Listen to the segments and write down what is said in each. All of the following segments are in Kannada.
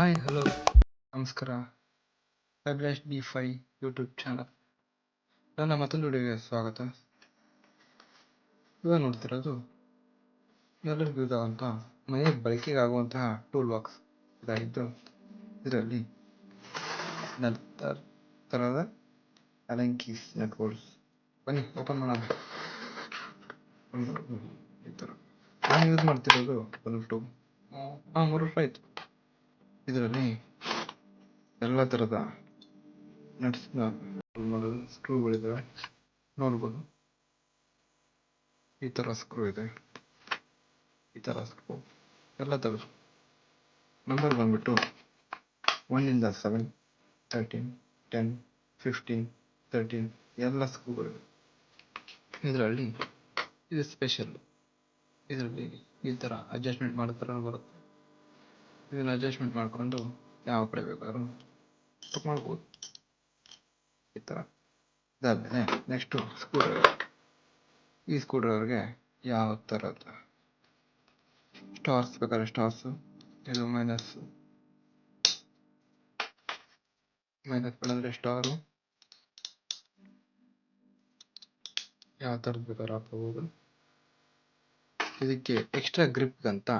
ಹಾಯ್ ಹಲೋ ನಮಸ್ಕಾರ. ಅಭಿಲಾಷ್ ಡಿ ಫೈ ಯೂಟ್ಯೂಬ್ ಚಾನಲ್ ನನ್ನ ಮತ್ತೊಂದು ವಿಡಿಯೋಗೆ ಸ್ವಾಗತ. ಇವಾಗ ನೋಡ್ತಿರೋದು ಎಲ್ಲರಿಗೂ ಯೂಸ್ ಆಗುವಂಥ ಮನೆ ಬಳಕೆಗೆ ಆಗುವಂತಹ ಟೂಲ್ ಬಾಕ್ಸ್ ಇದಾಗಿದ್ದು ಇದರಲ್ಲಿ ನಂತರ ಥರದ ಅಲಂಕೀಸ್ ನೆಟ್ಬೋರ್ಡ್ಸ್ ಬನ್ನಿ ಓಪನ್ ಮಾಡೋಣ. ಒಂದು ಈ ಥರ ನಾನು ಯೂಸ್ ಮಾಡ್ತಿರೋದು ಬಂದ್ಬಿಟ್ಟು ಹಾಂ, ಮೂರು ರೂಪಾಯಿ ಆಯಿತು. ಇದರಲ್ಲಿ ಎಲ್ಲ ತರದ ನಟ್ಸ್ನ ಮಾಡಲು ಸ್ಕ್ರೂಗಳಿದ್ದಾವೆ ನೋಡ್ಬೋದು. ಈ ಥರ ಸ್ಕ್ರೂ ಇದೆ. ಈ ಥರ ಸ್ಕ್ರೂ. ಎಲ್ಲ ಥರ ನಂಬರ್ ಬಂದ್ಬಿಟ್ಟು ಒನ್ನಿಂದ seven thirteen ten fifteen thirteen ಎಲ್ಲ ಸ್ಕ್ರೂಗಳಿವೆ. ಇದರಲ್ಲಿ ಇದು ಸ್ಪೆಷಲ್ ಇದರಲ್ಲಿ ಈ ಥರ ಅಡ್ಜಸ್ಟ್ಮೆಂಟ್ ಮಾಡೋ ಥರ ಬರುತ್ತೆ. ಇದನ್ನು ಅಡ್ಜಸ್ಟ್ಮೆಂಟ್ ಮಾಡಿಕೊಂಡು ಯಾವ ಕಡೆ ಬೇಕಾದ್ರೂ ಬುಕ್ ಮಾಡ್ಬೋದು. ಈ ಥರ. ಇದಾದಮೇಲೆ ನೆಕ್ಸ್ಟು ಸ್ಕ್ರೂ ಈ ಸ್ಕ್ರೂ ಯಾವ ಥರದ ಸ್ಟಾರ್ಸ್ ಬೇಕಾದ್ರೆ ಸ್ಟಾರ್ಸು ಇದು ಮೈನಸ್ ಮೈನಸ್ ಬೇಡಂದ್ರೆ ಸ್ಟಾರು ಯಾವ ಥರದ್ದು ಬೇಕಾದ್ರೂ ಹಾಕೋಬೋದು ಇದಕ್ಕೆ ಎಕ್ಸ್ಟ್ರಾ ಗ್ರಿಪ್ಗಂತ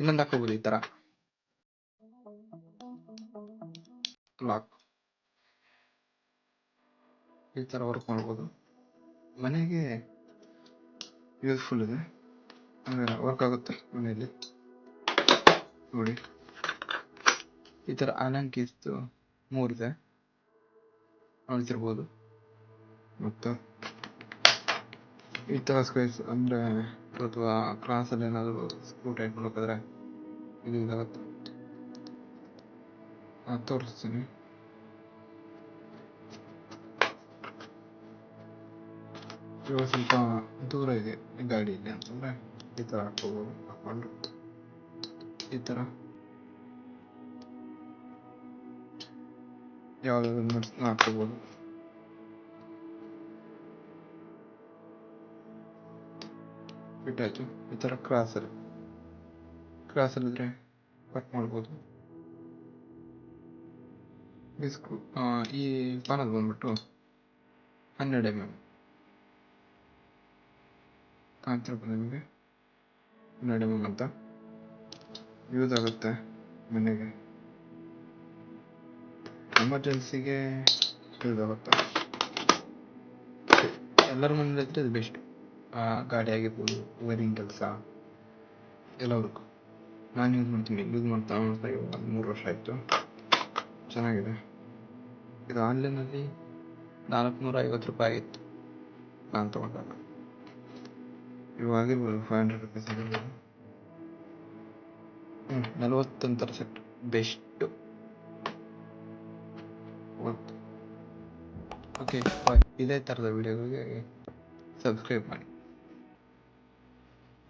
ಇನ್ನೊಂದು ಹಾಕೋಬೋದು ಈ ತರ. ಲಾಕ್ ಈ ತರ ವರ್ಕ್ ಮಾಡ್ಬೋದು. ಮನೆಗೆ ಯೂಸ್ಫುಲ್ ಇದೆ. ವರ್ಕ್ ಆಗುತ್ತೆ ಮನೆಯಲ್ಲಿ. ನೋಡಿ. ಈ ಥರ ಅಲಂಕಿಸ್ತು ಮೂರಿದೆ ನೋಡ್ತಿರ್ಬೋದು ಮತ್ತು ಈ ಥರ ಸ್ಪೇಸ್ ಅಂದರೆ ಅಥವಾ ಕ್ಲಾಸಲ್ಲಿ ಏನಾದರೂ ಸ್ಕ್ರೂ ಟೈಟ್ ಮಾಡಬೇಕಾದ್ರೆ ಇದು ಇದಾಗುತ್ತೆ. ತೋರಿಸ್ತೀನಿ. ಇವಾಗ ಸ್ವಲ್ಪ ದೂರ ಇದೆ ಗಾಡಿಯಲ್ಲಿ ಅಂತಂದರೆ ಈ ಥರ ಹಾಕ್ಕೋಬೋದು ಹಾಕ್ಕೊಂಡು ಈ ಥರ ಯಾವುದಾದ್ರು ಹಾಕ್ಕೋಬೋದು ಬಿಟ್ಟಾಯ್ತು. ಈ ಥರ ಕ್ರಾಸಲ್ಲಿ ಕ್ರಾಸಲ್ಲಿದ್ದರೆ ಕಟ್ ಮಾಡ್ಬೋದು. ಈ ಸ್ಕ್ರೂ ಈ ಪಾನಲ್ ಬಂದ್ಬಿಟ್ಟು ಹನ್ನೆರಡು ಎಂ ಎಂ ಕಾಣ್ತಿರ್ಬೋದು ನಿಮಗೆ ಹನ್ನೆರಡು ಎಂ ಎಂ ಅಂತ ಯೂಸ್ ಆಗುತ್ತೆ ಮನೆಗೆ. ಎಮರ್ಜೆನ್ಸಿಗೆ ಯೂಸ್ ಆಗುತ್ತೆ. ಎಲ್ಲರ ಮನೇಲಿ ಇದ್ರೆ ಇದು ಬೆಸ್ಟ್ ಗಾಡಿ ಆಗಿರ್ಬೋದು ವೈರಿಂಗ್ ಕೆಲಸ ಎಲ್ಲದಕ್ಕೂ ನಾನು ಯೂಸ್ ಮಾಡ್ತೀನಿ ಯೂಸ್ ಮಾಡ್ತಾ ಮಾಡ್ತಾ ಇವಾಗ ಮೂರು ವರ್ಷ ಆಯಿತು. ಚೆನ್ನಾಗಿದೆ. ಇದು ಆನ್ಲೈನಲ್ಲಿ ನಾಲ್ಕುನೂರ ಐವತ್ತು ರೂಪಾಯಿ ಆಗಿತ್ತು ನಾನು ತೊಗೊಂಡಾಗ. ಇವಾಗ ಆಗಿರ್ಬೋದು ಫೈವ್ ಹಂಡ್ರೆಡ್ ರುಪೀಸ್ ಆಗಿರ್ಬೋದು. ಹ್ಞೂ ನಲ್ವತ್ತೊಂಥರ ಸೆಟ್ ಬೆಸ್ಟು ಓಕೆ ಬಾಯ್ ಇದೇ ಥರದ ವೀಡಿಯೋಗಳಿಗೆ ಸಬ್ಸ್ಕ್ರೈಬ್ ಮಾಡಿ.